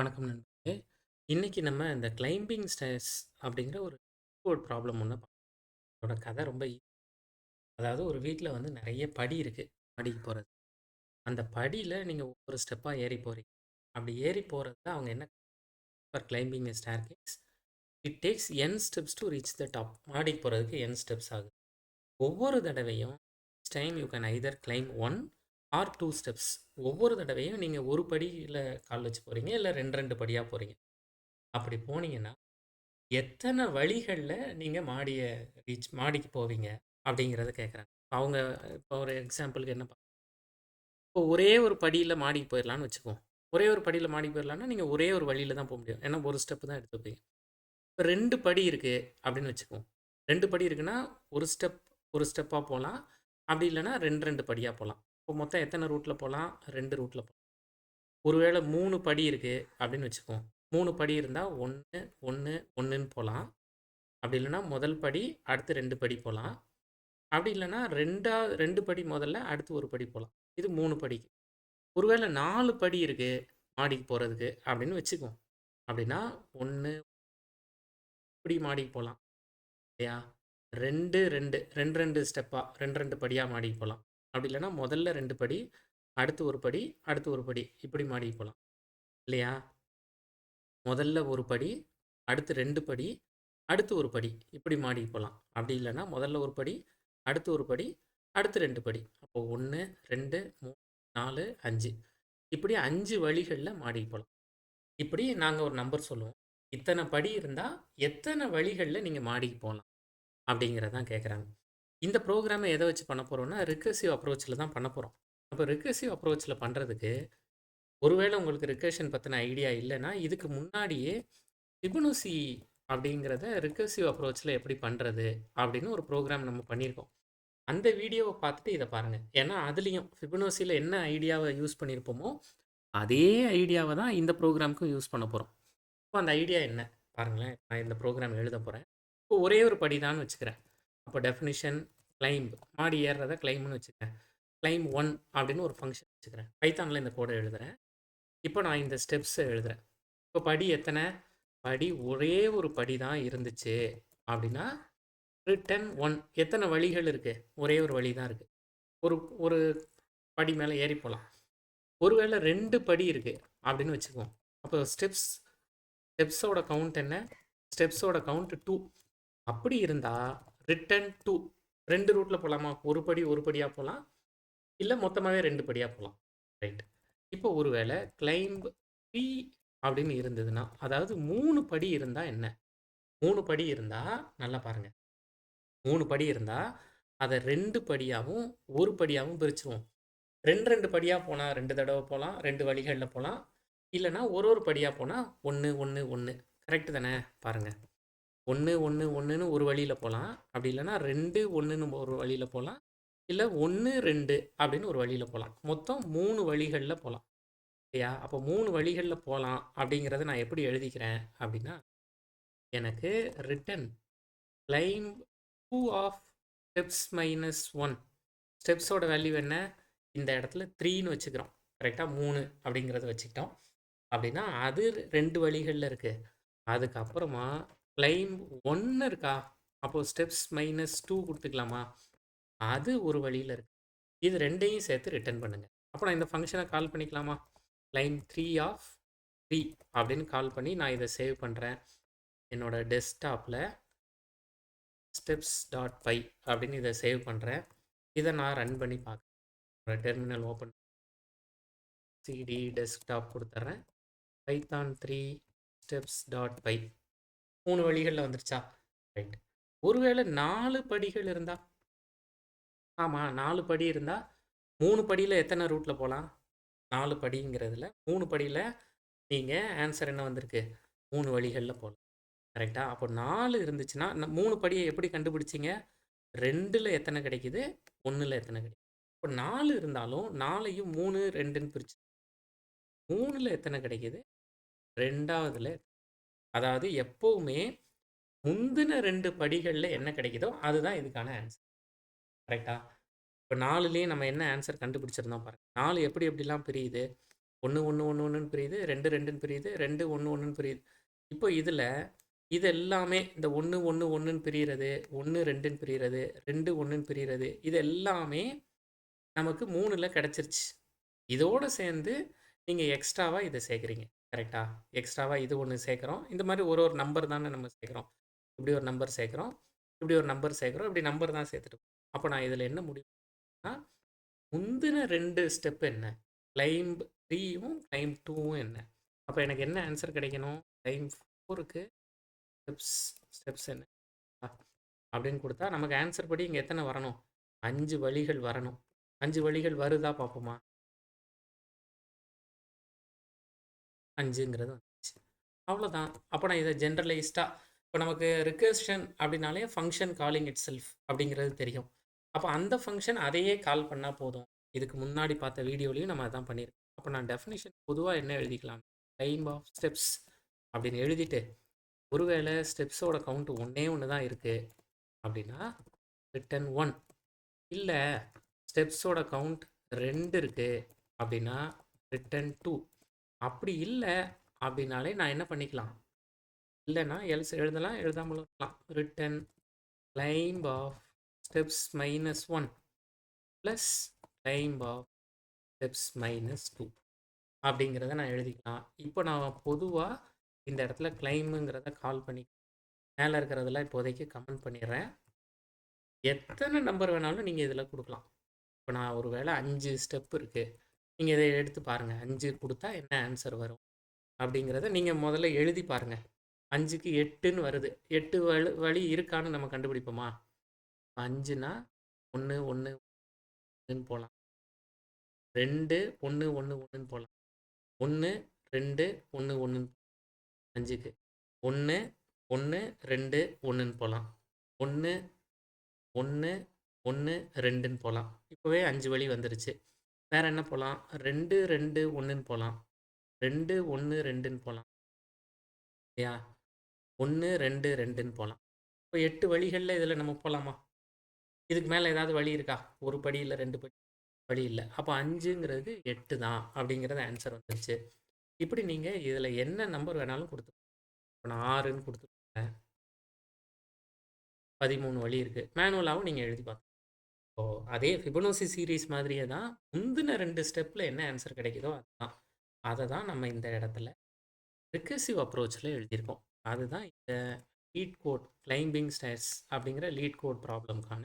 வணக்கம் நண்பர்களே! இன்னைக்கு நம்ம இந்த கிளைம்பிங் ஸ்டேர்ஸ் அப்படிங்கிற ஒரு ஒரு ப்ராப்ளம் ஒன்று அதோட கதை ரொம்ப அதாவது ஒரு வீட்டில் வந்து நிறைய படி இருக்குது படிக்கு போகிறது அந்த படியில் நீங்கள் ஒவ்வொரு ஸ்டெப்பாக ஏறி போகிறீங்க அப்படி ஏறி போறதுல அவங்க என்ன for climbing a staircase it takes n steps to reach the top. மாடிக்கு போகிறதுக்கு என் ஸ்டெப்ஸ் ஆகுது. ஒவ்வொரு தடவையும் time you can either climb one or two steps. ஒவ்வொரு தடவையும் நீங்கள் ஒரு படியில் கால் வச்சு போகிறீங்க இல்லை ரெண்டு ரெண்டு படியாக போகிறீங்க அப்படி போனீங்கன்னா, எத்தனை வழிகளில் நீங்கள் மாடியை ரீச் மாடிக்கு போவீங்க? அப்படிங்கிறத கேட்குறாங்க. அவங்க இப்போ ஒரு எக்ஸாம்பிளுக்கு என்ன இப்போ ஒரே ஒரு படியில் மாடிக்கு போயிடலான்னு வச்சுக்குவோம். ஒரே ஒரு படியில் மாடிக்கு போயிடலான்னா நீங்கள் ஒரே ஒரு வழியில் தான் போக முடியும். ஏன்னா, ஒரு ஸ்டெப் தான் எடுத்து இப்போ ரெண்டு படி இருக்குது அப்படின்னு வச்சுக்குவோம். ரெண்டு படி இருக்குன்னா, ஒரு ஸ்டெப் ஒரு ஸ்டெப்பாக போகலாம் அப்படி இல்லைன்னா ரெண்டு ரெண்டு படியாக போகலாம் இப்போ மொத்தம் எத்தனை ரூட்டில் போகலாம் ரெண்டு ரூட்டில் போகலாம் ஒருவேளை மூணு படி இருக்குது அப்படின்னு வச்சுக்குவோம். மூணு படி இருந்தால் ஒன்று ஒன்று ஒன்றுன்னு போகலாம் அப்படி இல்லைன்னா முதல் படி, அடுத்து ரெண்டு படி போகலாம் அப்படி இல்லைன்னா ரெண்டா ரெண்டு படி முதல்ல, அடுத்து ஒரு படி போகலாம் இது மூணு படிக்கு. ஒருவேளை நாலு படி இருக்குது மாடிக்கு போகிறதுக்கு அப்படின்னு வச்சுக்குவோம். அப்படின்னா ஒன்று இப்படி மாடிக்கு போகலாம் இல்லையா? ரெண்டு ரெண்டு ரெண்டு ரெண்டு ஸ்டெப்பாக ரெண்டு ரெண்டு படியாக மாடிக்கு போகலாம் அப்படி இல்லைன்னா முதல்ல ரெண்டு படி, அடுத்து ஒரு படி, அடுத்து ஒரு படி இப்படி மாடிக்கு போகலாம் இல்லையா? முதல்ல ஒரு படி, அடுத்து ரெண்டு படி, அடுத்து ஒரு படி இப்படி மாடிக்கு போகலாம் அப்படி இல்லைன்னா முதல்ல ஒரு படி, அடுத்து ஒரு படி, அடுத்து ரெண்டு படி. அப்போ 1, 2, 3, 4, 5 இப்படி அஞ்சு வழிகளில் மாடிக்கு போகலாம் இப்படி நாங்கள் ஒரு நம்பர் சொல்லுவோம். இத்தனை படி இருந்தால் எத்தனை வழிகளில் நீங்கள் மாடிக்கு போகலாம் அப்படிங்கிறதான் கேட்குறாங்க. இந்த ப்ரோக்ராமை எதை வச்சு பண்ண போகிறோம்னா ரிக்கர்சிவ் அப்ரோச்சில் தான் பண்ண போகிறோம் அப்போ ரிக்கர்சிவ் அப்ரோச்சில் பண்ணுறதுக்கு ஒருவேளை உங்களுக்கு ரிக்கர்ஷன் பற்றின ஐடியா இல்லைன்னா இதுக்கு முன்னாடியே ஃபிபொனாசி அப்படிங்கிறத ரிக்கர்சிவ் அப்ரோச்சில் எப்படி பண்ணுறது அப்படின்னு ஒரு ப்ரோக்ராம் நம்ம பண்ணியிருக்கோம். அந்த வீடியோவை பார்த்துட்டு இதை பாருங்கள் ஏன்னா, அதுலேயும் ஃபிபொனாசில என்ன ஐடியாவை யூஸ் பண்ணியிருப்போமோ, அதே ஐடியாவை தான் இந்த ப்ரோக்ராமுக்கும் யூஸ் பண்ண போகிறோம் இப்போ அந்த ஐடியா என்ன? பாருங்களேன். நான் இந்த ப்ரோக்ராம் எழுத போகிறேன் இப்போ ஒரே ஒரு படி தான் வச்சுக்கிறேன். அப்போ டெஃபினிஷன் கிளைம்ப் மாடி ஏறுறத கிளைம்னு வச்சுக்கிறேன். கிளைம் ஒன் அப்படின்னு ஒரு ஃபங்க்ஷன் வச்சுக்கிறேன். பைத்தானில் இந்த கோடை எழுதுகிறேன் இப்போ நான் இந்த ஸ்டெப்ஸை எழுதுகிறேன் இப்போ படி எத்தனை படி ஒரே ஒரு படி தான் இருந்துச்சு அப்படின்னா, ரிட்டர்ன் ஒன் எத்தனை வழிகள் இருக்குது ஒரே ஒரு வழி தான் இருக்குது ஒரு ஒரு படி மேலே ஏறி போகலாம் ஒருவேளை ரெண்டு படி இருக்குது அப்படின்னு வச்சுக்குவோம். அப்போ ஸ்டெப்ஸ் ஸ்டெப்ஸோட கவுண்ட் என்ன? ஸ்டெப்ஸோட கவுண்ட் டூ அப்படி இருந்தால் ரிட்டர்ன் டூ ரெண்டு ரூட்டில் போகலாமா ஒரு படி ஒரு படியாக போகலாம் இல்லை மொத்தமாகவே ரெண்டு படியாக போகலாம் ரைட். இப்போ ஒருவேள கிளைம்ப் பி அப்படின்னு இருந்ததுன்னா, அதாவது மூணு படி இருந்தால் என்ன? மூணு படி இருந்தால் நல்லா பாருங்கள் மூணு படி இருந்தால் அதை ரெண்டு படியாகவும் ஒரு படியாகவும் பிரிச்சுருவோம். ரெண்டு ரெண்டு படியாக போனால் ரெண்டு தடவை போகலாம் ரெண்டு வழிகளில் போகலாம் இல்லைனா ஒரு ஒரு படியாக போனால் ஒன்று ஒன்று ஒன்று கரெக்டு தானே? பாருங்கள் 1, 1, 1ன்னு ஒரு வழியில் போகலாம் அப்படி இல்லைன்னா ரெண்டு ஒன்றுன்னு ஒரு வழியில் போகலாம் இல்லை ஒன்று ரெண்டு அப்படின்னு ஒரு வழியில் போகலாம் மொத்தம் மூணு வழிகளில் போகலாம் இல்லையா? அப்போ மூணு வழிகளில் போகலாம் அப்படிங்கிறத நான் எப்படி எழுதிக்கிறேன் அப்படின்னா, எனக்கு return line two of steps minus one ஸ்டெப்ஸோட value என்ன? இந்த இடத்துல த்ரீன்னு வச்சுக்கிறோம். கரெக்டாக மூணு அப்படிங்கிறத வச்சுக்கிட்டோம். அப்படின்னா, அது ரெண்டு வழிகளில் இருக்குது அதுக்கப்புறமா கிளைம்ப் 1 இருக்கா? அப்போ ஸ்டெப்ஸ் மைனஸ் டூ கொடுத்துக்கலாமா அது ஒரு வழியில் இருக்கு. இது ரெண்டையும் சேர்த்து ரிட்டர்ன் பண்ணுங்கள் அப்போ நான் இந்த ஃபங்க்ஷனை கால் பண்ணிக்கலாமா? கிளைம் த்ரீ ஆஃப் த்ரீ அப்படின்னு கால் பண்ணி நான் இதை சேவ் பண்ணுறேன் என்னோட டெஸ்க்டாப்பில் ஸ்டெப்ஸ் டாட் பை அப்படின்னு இதை சேவ் பண்ணுறேன் இதை நான் ரன் பண்ணி பார்க்குறேன். டெர்மினல் ஓப்பன் சிடி டெஸ்க்டாப் கொடுத்துட்றேன் Python three steps dot py மூணு வழிகளில் வந்துருச்சா? ரைட். ஒருவேளை நாலு படிகள் இருந்தா? ஆமாம் நாலு படி இருந்தால் மூணு படியில் எத்தனை ரூட்டில் போகலாம் நாலு படிங்கிறதுல மூணு படியில் நீங்கள் ஆன்சர் என்ன வந்திருக்கு? மூணு வழிகளில் போகலாம் கரெக்டா அப்போ நாலு இருந்துச்சுன்னா, மூணு படியை எப்படி கண்டுபிடிச்சீங்க? 2ல எத்தன கிடைக்குது? ஒன்றில் எத்தனை கிடைக்குது? இப்போ நாலு இருந்தாலும் 4யும் 3, 2ன்னு பிரிச்சு மூணில் எத்தனை கிடைக்குது? ரெண்டாவதுல அதாவது எப்போவுமே முந்தின ரெண்டு படிகளில் என்ன கிடைக்குதோ, அதுதான் இதுக்கான ஆன்சர் கரெக்டாக இப்போ நாலுலேயே நம்ம என்ன ஆன்சர் கண்டுபிடிச்சிருந்தோம் பாருங்க. நாலு எப்படி எப்படிலாம் பிரியுது? ஒன்று ஒன்று ஒன்று ஒன்றுன்னு பிரியுது ரெண்டு ரெண்டுன்னு பிரியுது ரெண்டு ஒன்று ஒன்றுன்னு பிரியுது. இப்போ இதில் இது எல்லாமே இந்த ஒன்று ஒன்று ஒன்றுன்னு பிரிகிறது ஒன்று ரெண்டுன்னு பிரிகிறது ரெண்டு ஒன்றுன்னு பிரிகிறது இது எல்லாமே நமக்கு மூணில் கிடச்சிருச்சு. இதோடு சேர்ந்து நீங்கள் எக்ஸ்ட்ராவாக இதை சேர்க்குறீங்க. கரெக்டாக எக்ஸ்ட்ராவாக இது ஒன்று சேர்க்குறோம். இந்த மாதிரி ஒரு ஒரு நம்பர் தானே நம்ம சேர்க்குறோம். இப்படி ஒரு நம்பர் சேர்க்குறோம். இப்படி ஒரு நம்பர் சேர்க்குறோம். இப்படி நம்பர் தான் சேர்த்துட்டு அப்போ நான் இதில் என்ன முடிவுனா முந்தின ரெண்டு ஸ்டெப் என்ன? கிளைம்ப் த்ரீயும் கிளைம் டூவும் என்ன? அப்போ எனக்கு என்ன ஆன்சர் கிடைக்கணும்? கிளைம் ஃபோருக்கு ஸ்டெப்ஸ் ஸ்டெப்ஸ் என்ன? அப்படின்னு கொடுத்தா நமக்கு ஆன்சர் படி இங்கே எத்தனை வரணும்? அஞ்சு வழிகள் வரணும். அஞ்சு வழிகள் வருதா பார்ப்போமா? அஞ்சுங்கிறது வந்துச்சு. அவ்வளோதான். அப்போ நான் இதை ஜென்ரலைஸ்டாக இப்போ நமக்கு ரிக்வெஸ்டன் அப்படின்னாலே ஃபங்க்ஷன் காலிங் இட் செல்ஃப் அப்படிங்கிறது தெரியும். அப்போ அந்த ஃபங்க்ஷன் அதையே கால் பண்ணால் போதும். இதுக்கு முன்னாடி பார்த்த வீடியோலையும் நம்ம அதான் பண்ணியிருக்கோம். அப்போ நான் டெஃபினேஷன் பொதுவாக என்ன எழுதிக்கலாம்? டைம் ஆஃப் ஸ்டெப்ஸ் அப்படின்னு எழுதிட்டு ஒருவேளை ஸ்டெப்ஸோட கவுண்ட் ஒன்றே ஒன்று தான் இருக்குது அப்படின்னா ரிட்டன் ஒன் இல்லை ஸ்டெப்ஸோட கவுண்ட் ரெண்டு இருக்குது அப்படின்னா ரிட்டன் டூ அப்படி இல்லை அப்படின்னாலே நான் என்ன பண்ணிக்கலாம்? இல்லைன்னா எல்ஸ் எழுதலாம் எழுதாமலும் இருக்கலாம். Return climb of steps minus one plus climb of steps minus two அப்படிங்கிறத நான் எழுதிக்கலாம். இப்போ நான் பொதுவாக இந்த இடத்துல கிளைமுங்கிறத கால் பண்ணி மேலே இருக்கிறதெல்லாம் இப்போதைக்கு கமெண்ட் பண்ணிடுறேன். எத்தனை நம்பர் வேணாலும் நீங்கள் இதில் கொடுக்கலாம். இப்போ நான் ஒரு வேளை அஞ்சு ஸ்டெப் இருக்குது நீங்கள் இதை எடுத்து பாருங்கள் அஞ்சு கொடுத்தா என்ன ஆன்சர் வரும்? அப்படிங்கிறத நீங்கள் முதல்ல எழுதி பாருங்கள் அஞ்சுக்கு எட்டுன்னு வருது. எட்டு வழி வழி இருக்கான்னு நம்ம கண்டுபிடிப்போமா? அஞ்சுனா ஒன்று ஒன்று ஒன்றுன்னு போகலாம் ரெண்டு ஒன்று ஒன்று ஒன்றுன்னு போகலாம் ஒன்று ரெண்டு ஒன்று ஒன்றுன்னு அஞ்சுக்கு. ஒன்று ஒன்று ரெண்டு ஒன்றுன்னு போகலாம் ஒன்று ஒன்று ஒன்று ரெண்டுன்னு போகலாம் இப்போவே அஞ்சு வழி வந்துருச்சு. வேறு என்ன போகலாம் ரெண்டு ரெண்டு ஒன்றுன்னு போகலாம் ரெண்டு ஒன்று ரெண்டுன்னு போகலாம் இல்லையா? ஒன்று ரெண்டு ரெண்டுன்னு போகலாம் இப்போ எட்டு வழிகளில் இதில் நம்ம போகலாமா இதுக்கு மேலே ஏதாவது வழி இருக்கா? ஒரு படி இல்லை ரெண்டு படி வழி இல்லை. அப்போ அஞ்சுங்கிறது எட்டு தான் அப்படிங்கிறது ஆன்சர் வந்துருச்சு. இப்படி நீங்கள் இதில் என்ன நம்பர் வேணாலும் கொடுத்து இப்போ நான் ஆறுன்னு கொடுத்துருக்கேன். பதிமூணு வழி இருக்குது மேனுவலாகவும் நீங்கள் எழுதி பார்த்து ஸோ அதே ஃபிபனோசி சீரீஸ் மாதிரியே தான் முந்தின ரெண்டு ஸ்டெப்பில் என்ன ஆன்சர் கிடைக்குதோ அதுதான். அதை தான் நம்ம இந்த இடத்துல ரிகர்சிவ் அப்ரோச்சில் எழுதியிருக்கோம். அதுதான் இந்த லீட் கோட் கிளைம்பிங் ஸ்டேர்ஸ் அப்படிங்கிற லீட் கோட் ப்ராப்ளம்க்கான